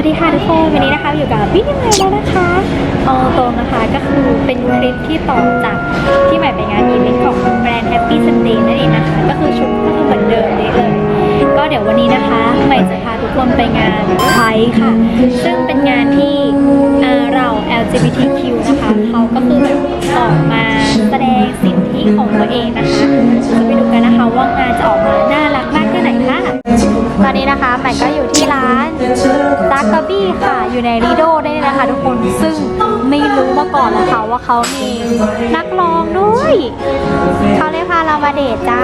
วัสดีค่ะทุกคนวันนี้นะคะอยู่กับพี่นิมเลยแล้วนะคะเอาตรงนะคะก็คือเป็นคลิปที่ต่อจากที่ใหม่ไปงานอีเวนต์ของแบรนด์ Happy Sunday นั่นเองนะคะ ก็คือชุดก็คือเหมือนเดิมเลยเลยก็เดี๋ยววันนี้นะคะใหม่จะพาทุกคนไปงานไทยค่ะ ซึ่งเป็นงานที่เรา LGBTQ นะคะเขาก็คือแบบออกมาแสดงสิทธิของตัวเองนะคะจะไปดูกันนะคะว่างานจะออกมาน่ารักมากแค่ไหนค่ะตอนนี้นะคะใหม่ก็อยู่ที่ อยู่ในรีโดได้เลยนะคะทุกคนซึ่งไม่รู้มาก่อนนะคะว่าเขามีนักร้องด้วยเขาเลยพาเรามาเดทจ้า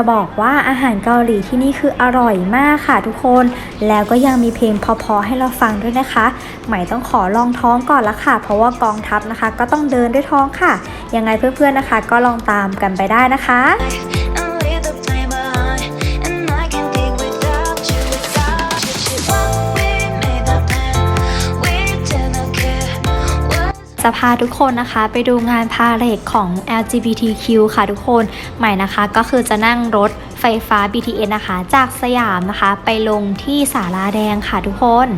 จะบอกว่าอาหารเกาหลีที่นี่คืออร่อยมากค่ะทุกคน แล้วก็ยังมีเพลงพอๆให้เราฟังด้วยนะคะ ใหม่ต้องขอลองท้องก่อนละค่ะ เพราะว่ากองทัพนะคะ ก็ต้องเดินด้วยท้องค่ะ ยังไงเพื่อนๆนะคะ ก็ลองตามกันไปได้นะคะ จะพาทุกคนนะคะไปดูงานพาเหรดของ LGBTQ ค่ะทุกคน ใหม่นะคะก็คือจะนั่งรถไฟฟ้า BTS นะคะ จากสยามนะคะ ไปลงที่สาราแดงค่ะทุกคน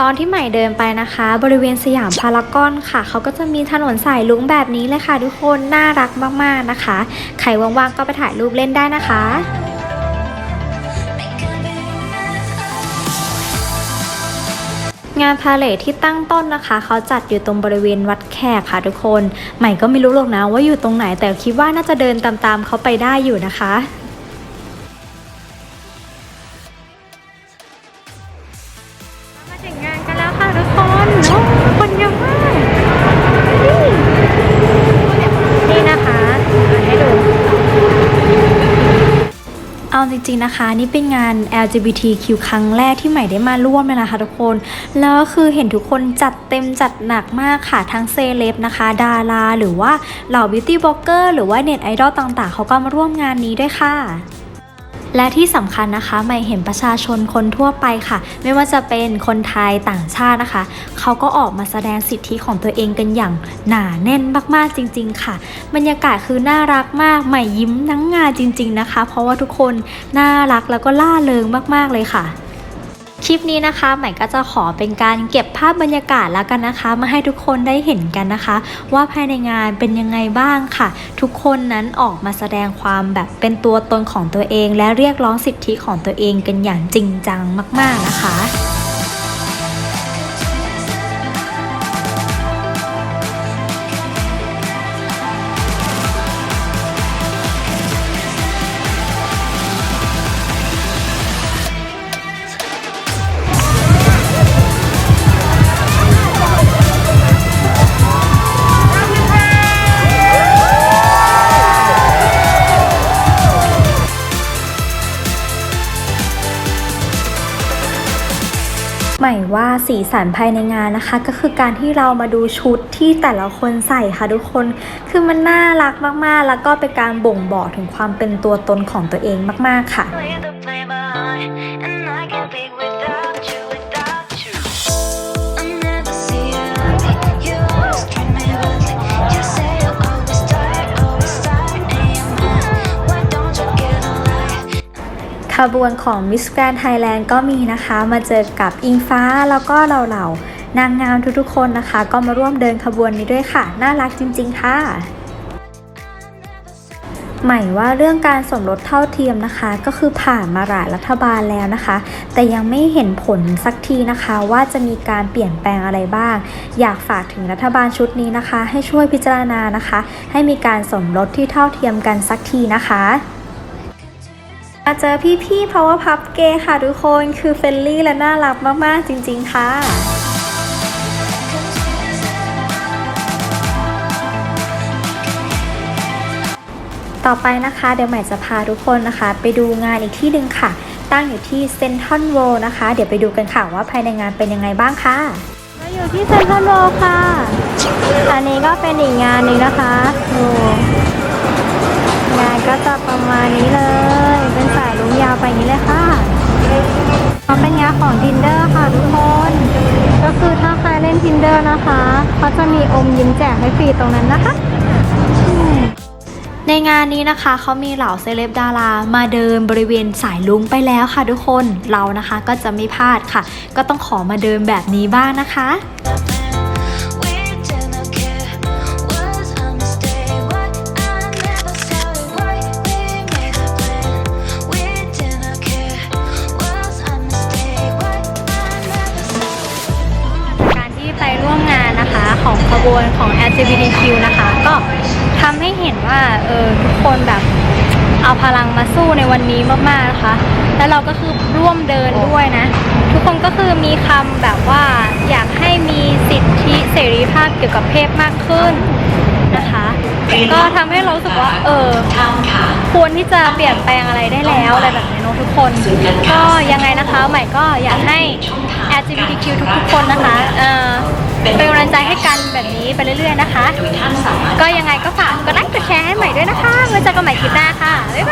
ตอนที่ใหม่เดินไปนะคะ บริเวณสยามพารากอนค่ะ เขาก็จะมีถนนสายลุงแบบนี้เลยค่ะทุกคน น่ารักมากๆนะคะ ใครว่างๆก็ไปถ่ายรูปเล่นได้นะคะ งานพาเลทที่ตั้งต้นนะคะ เขาจัดอยู่ตรงบริเวณวัดแขกค่ะทุกคน ใหม่ก็ไม่รู้หรอกนะว่าอยู่ตรงไหนแต่คิดว่าน่าจะเดินตามๆเขาไปได้อยู่นะคะมาถึงงานกันแล้วค่ะทุกคนโอ้คนเยอะมาก เอาจริงๆนะคะ นี่เป็นงาน LGBTQ ครั้งแรกที่ใหม่ได้มาร่วมเลยนะคะทุกคน แล้วก็คือเห็นทุกคนจัดเต็มจัดหนักมากค่ะ ทั้งเซเลบนะคะ ดารา หรือว่าเหล่าบิวตี้บล็อกเกอร์หรือว่าเน็ตไอดอลต่างๆ เขาก็มาร่วมงานนี้ด้วยค่ะ และที่สำคัญนะคะไม่เห็นประชาชนคนทั่วไปค่ะ ไม่ว่าจะเป็นคนไทยต่างชาตินะคะเขาก็ออกมาแสดงสิทธิของตัวเองกันอย่างหนาแน่นมากๆจริง ๆ ค่ะ บรรยากาศคือน่ารักมากใหม่ยิ้มทั้งงานจริง ๆนะคะ เพราะว่าทุกคนน่ารักแล้วก็ล่าเริงมากๆเลยค่ะ คลิปนี้นะคะใหม่ก็จะขอเป็นการเก็บภาพบรรยากาศแล้วกันนะคะ มาให้ทุกคนได้เห็นกันนะคะ ว่าภายในงานเป็นยังไงบ้างค่ะ ทุกคนนั้นออกมาแสดงความแบบเป็นตัวตนของตัวเอง และเรียกร้องสิทธิของตัวเองกันอย่างจริงจังมาก ๆนะคะ หมายว่าสีสันภายในงานนะคะ ก็คือการที่เรามาดูชุดที่แต่ละคนใส่ค่ะทุกคน คือมันน่ารักมากๆ แล้วก็เป็นการบ่งบอกถึงความเป็นตัวตนของตัวเองมาก ๆค่ะ บวนของ Miss Grand Thailand ก็มีนะคะ มาเจอกับอิงฟ้าแล้วก็เหล่าๆนางงามทุกๆคนนะคะ ก็มาร่วมเดินขบวนนี้ด้วยค่ะ น่ารักจริง ๆ ค่ะหมายว่าเรื่องการสมรสเท่าเทียมนะคะ ก็คือผ่านมาหลายรัฐบาลแล้วนะคะ แต่ยังไม่เห็นผลสักทีนะคะว่าจะมีการเปลี่ยนแปลงอะไรบ้าง อยากฝากถึงรัฐบาลชุดนี้นะคะ ให้ช่วยพิจารณานะคะ ให้มีการสมรสที่เท่าเทียมกันสักทีนะคะ มาเจอพี่ๆ Power Pup Gay ค่ะทุกคนคือเฟรนลี่และน่ารักมากๆ จริง ๆ ค่ะต่อไปนะคะเดี๋ยวใหม่จะพาทุกคนนะคะ ไปดูงานอีกที่หนึ่งค่ะ ตั้งอยู่ที่เซนทรัลโวนะคะ เดี๋ยวไปดูกันค่ะว่าภายในงานเป็นยังไงบ้างค่ะเราอยู่ที่เซนทรัลโวค่ะ อันนี้ก็เป็นอีกงานหนึ่งนะคะดู ก็จะประมาณนี้เลย เป็นสายลุงยาวไปอย่างนี้เลยค่ะเป็นงาของดินเดอร์ค่ะทุกคน ก็คือถ้าใครเล่น Tinder นะคะเขาจะมีอมยิ้มแจกให้ฟรีตรงนั้นนะคะในงานนี้นะคะเขามีเหล่าเซเลบดารามาเดินบริเวณสายลุงไปแล้วค่ะทุกคนเรานะคะก็จะไม่พลาดค่ะ ก็ต้องขอมาเดินแบบนี้บ้างนะคะ ขบวนของ LGBTQ นะคะ ก็ทำให้เห็นว่าเออทุกคนแบบเอาพลังมาสู้ในวันนี้มากๆนะคะ แล้วเราก็คือร่วมเดินด้วยนะ ทุกคนก็คือมีคำแบบว่าอยากให้มีสิทธิเสรีภาพเกี่ยวกับเพศมากขึ้น ก็ทำให้เราสึกว่าเออควรที่จะเปลี่ยนแปลงอะไรได้แล้วอะไรแบบนี้เนาะทุกคน ก็ยังไงนะคะใหม่ก็อยากให้ LGBTQ ทุกๆคนนะคะเป็นกำลังใจให้กันแบบนี้ไปเรื่อยๆนะคะ ก็ยังไงก็ฝากกดไลค์กดแชร์ให้ใหม่ด้วยนะคะไว้เจอกันใหม่คลิปหน้าค่ะบ๊ายบาย